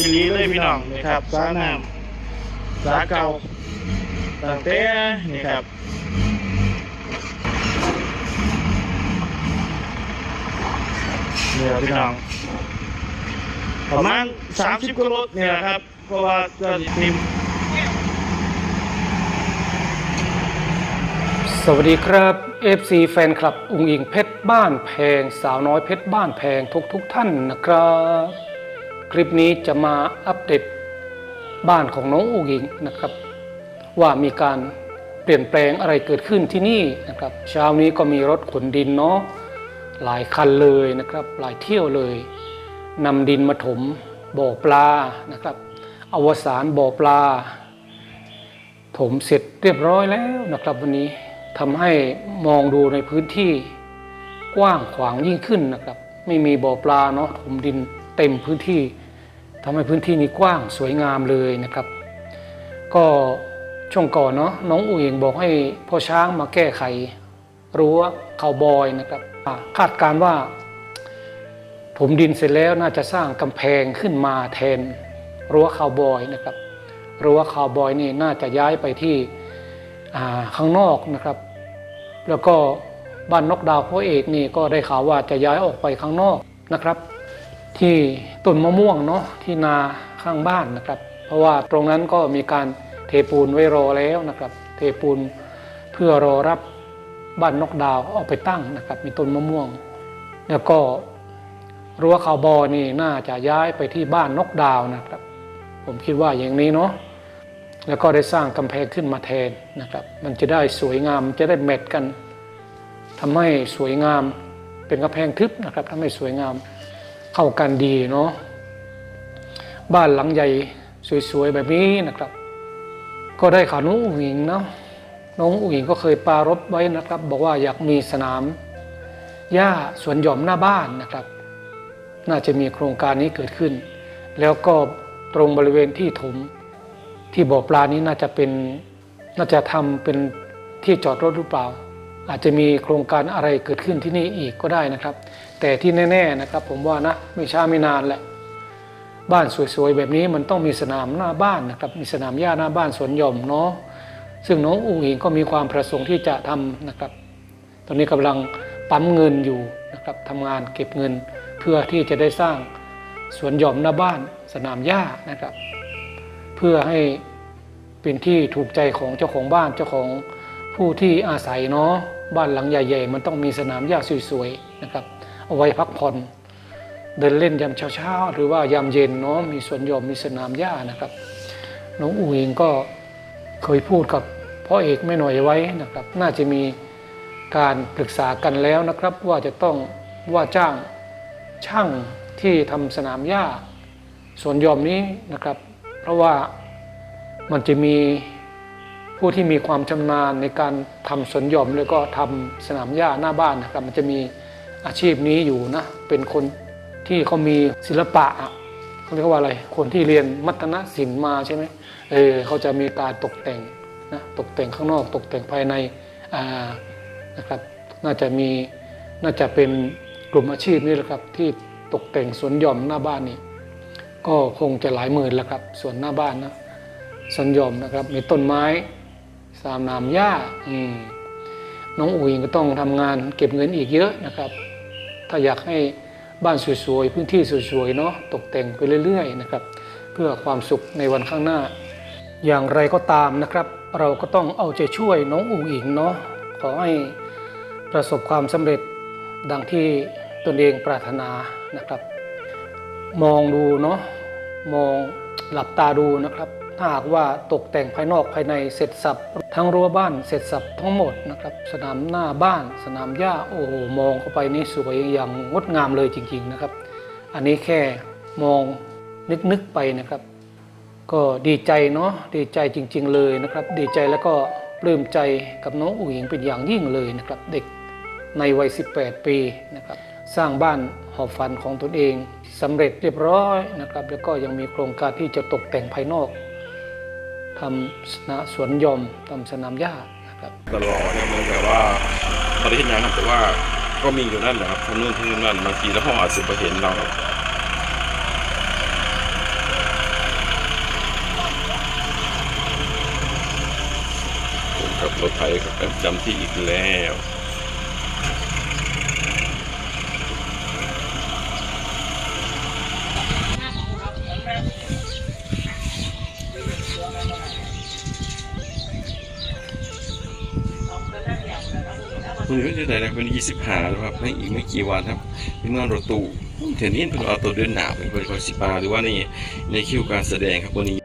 อีหลีเลยพี่น้องนี่ครับสาน้ำสาเก่าตั้งแต่นี่ครับเนี่ยพี่น้องประมาณ30กิโลเนี่ยครับเพราะว่าเกินติมสวัสดีครับ FC แฟนคลับ อุงอิงเพชรบ้านแพง สาวน้อยเพชรบ้านแพงทุกทุกๆท่านนะครับ คลิปนี้จะมาอัปเดตบ้านของน้องอุงอิงนะครับ ว่ามีการเปลี่ยนแปลงอะไรเกิดขึ้นที่นี่นะครับเช้านี้ก็มีรถขนดินเนาะหลายคันเลยนะครับ หลายเที่ยวเลยนำดินมาถมบ่อปลานะครับ อวสานบ่อปลา ถมเสร็จเรียบร้อยแล้วนะครับ วันนี้ทำให้มองดูในพื้นที่กว้างขวางยิ่งขึ้นนะครับ ไม่มีบ่อปลาเนาะถมดินเต็มพื้นที่ ทำให้พื้นที่นี้กว้างสวยงามเลยนะครับ ก็ช่วงก่อนเนาะน้องอุ๋ยเองบอกให้พ่อช้างมาแก้ไขรั้วเขาบอยนะครับคาดการณ์ว่าถมดินเสร็จแล้วน่าจะสร้างกำแพงขึ้นมาแทนรั้วคาวบอยนะครับรั้วคาวบอยนี่น่าจะย้ายไปที่ข้างนอกนะครับ แล้วก็บ้านนกดาวพ่อเอกนี่ก็ได้ข่าวว่าจะย้ายออกไปข้างนอกนะครับ ที่ต้นมะม่วงเนาะที่นาข้างบ้านนะครับ เพราะว่าตรงนั้นก็มีการเทปูนไว้รอแล้วนะครับ เทปูนเพื่อรอรับบ้านนกดาวเอาไปตั้งนะครับ มีต้นมะม่วง แล้วก็รั้วคาวบอนี่น่าจะย้ายไปที่บ้านนกดาวนะครับ ผมคิดว่าอย่างนี้เนาะแล้วก็ได้สร้างกำแพงขึ้นมาแทนนะครับ มันจะได้สวยงามจะได้แมทกันทำให้สวยงามเป็นกำแพงทึบนะครับทำให้สวยงาม เข้ากันดีเนาะบ้านหลังใหญ่สวยๆแบบนี้นะครับ ก็ได้ข่าวน้องอุ๋งอิงเนาะน้องอุ๋งอิงก็เคยปารบไว้นะครับ บอกว่าอยากมีสนามหญ้าสวนหย่อมหน้าบ้านนะครับ น่าจะมีโครงการนี้เกิดขึ้น แล้วก็ตรงบริเวณที่ถมที่บ่อปลานี้น่าจะเป็นน่าจะทำเป็นที่จอดรถหรือเปล่า อาจจะมีโครงการอะไรเกิดขึ้นที่นี่อีกก็ได้นะครับ แต่ที่แน่ๆนะครับผมว่านะไม่ช้าไม่นานแหละบ้านสวยๆแบบนี้มันต้องมีสนามหน้าบ้านนะครับมีสนามหญ้าหน้าบ้านสวนหย่อมเนาะซึ่งน้องอุ๋งอิงก็มีความประสงค์ที่จะทำนะครับ ตอนนี้กำลังปั๊มเงินอยู่นะครับทำงานเก็บเงินเพื่อที่จะได้สร้างสวนหย่อมหน้าบ้านสนามหญ้านะครับ เพื่อให้เป็นที่ถูกใจของเจ้าของบ้านเจ้าของผู้ที่อาศัยเนาะ บ้านหลังใหญ่ๆ มันต้องมีสนามหญ้าสวยๆนะครับเอาไว้พักผ่อนเดินเล่นยามเช้าๆหรือว่ายามเย็นเนาะมีสวนหย่อมมีสนามหญ้านะครับน้องอูเองก็เคยพูดกับพ่อเอกไม่หน่อยไว้นะครับ น่าจะมีการปรึกษากันแล้วนะครับ ว่าจะต้องว่าจ้างช่างที่ทำสนามหญ้าสวนหย่อมนี้นะครับ เพราะว่ามันจะมี ผู้ที่มีความชำนาญในการทำสวนหย่อมแล้วก็ทำสนามหญ้าหน้าบ้านนะครับ มันจะมีอาชีพนี้อยู่นะ เป็นคนที่เขามีศิลปะเขาเรียกว่าอะไร คนที่เรียนมัตนศิลป์มาใช่ไหมเออเขาจะมีการตกแต่งนะตกแต่งข้างนอก ตกแต่งภายในอ่านะครับน่าจะมีน่าจะเป็นกลุ่มอาชีพนี้แหละครับที่ตกแต่งสวนหย่อมหน้าบ้านนี่ก็คงจะหลายหมื่นแล้วครับส่วนหน้าบ้านนะสันหย่อมนะครับมีต้นไม้ สามนามหญ้าน้องอุ๋ยก็ต้องทำงานเก็บเงินอีกเยอะนะครับ ถ้าอยากให้บ้านสวยๆพื้นที่สวยๆเนาะตกแต่งไปเรื่อยๆนะครับ เพื่อความสุขในวันข้างหน้า อย่างไรก็ตามนะครับ เราก็ต้องเอาใจช่วยน้องอุ๋งอิงเนาะขอให้ประสบความสำเร็จดังที่ตนเองปรารถนานะครับ มองดูเนาะมองหลับตาดูนะครับ ถ้าหากว่าตกแต่งภายนอกภายในเสร็จสับทั้งรั้วบ้านเสร็จสับทั้งหมดนะครับสนามหน้าบ้าน สนามหญ้าโอ้โหมองเข้าไปนี่สวยอย่างงดงามเลยจริง ๆนะครับ อันนี้แค่มองนึกๆไปนะครับ ก็ดีใจเนาะดีใจจริง ๆ เลยนะครับ ดีใจแล้วก็ปลื้มใจกับน้องอุ๋งอิงเป็นอย่างยิ่งเลยนะครับ เด็กในวัย 18 ปีนะครับ สร้างบ้านหอบฝันของตนเองสำเร็จเรียบร้อยนะครับ แล้วก็ยังมีโครงการที่จะตกแต่งภายนอก ทำสวนยมทำสนามหญ้านะครับตลอดเนี่ยมันแบบว่าปฏิที่งานคแต่ว่าก็มีอยู่นั่นนะครับทำนู่นทำนั่นบางทีแล้วพ่ออาจจะไปเห็นเรากับรถไถกับจำที่อีกแล้ว มือก็จะได้แล้วเป็นยี่สิบห้าแล้วครับไม่อีกไม่กี่วันครับเป็นงานรถตู้เถื่อนนี้เป็นเอาตัวเดินหนาวเป็นคนสิบาหรือว่าในในคิวการแสดงครับวันนี้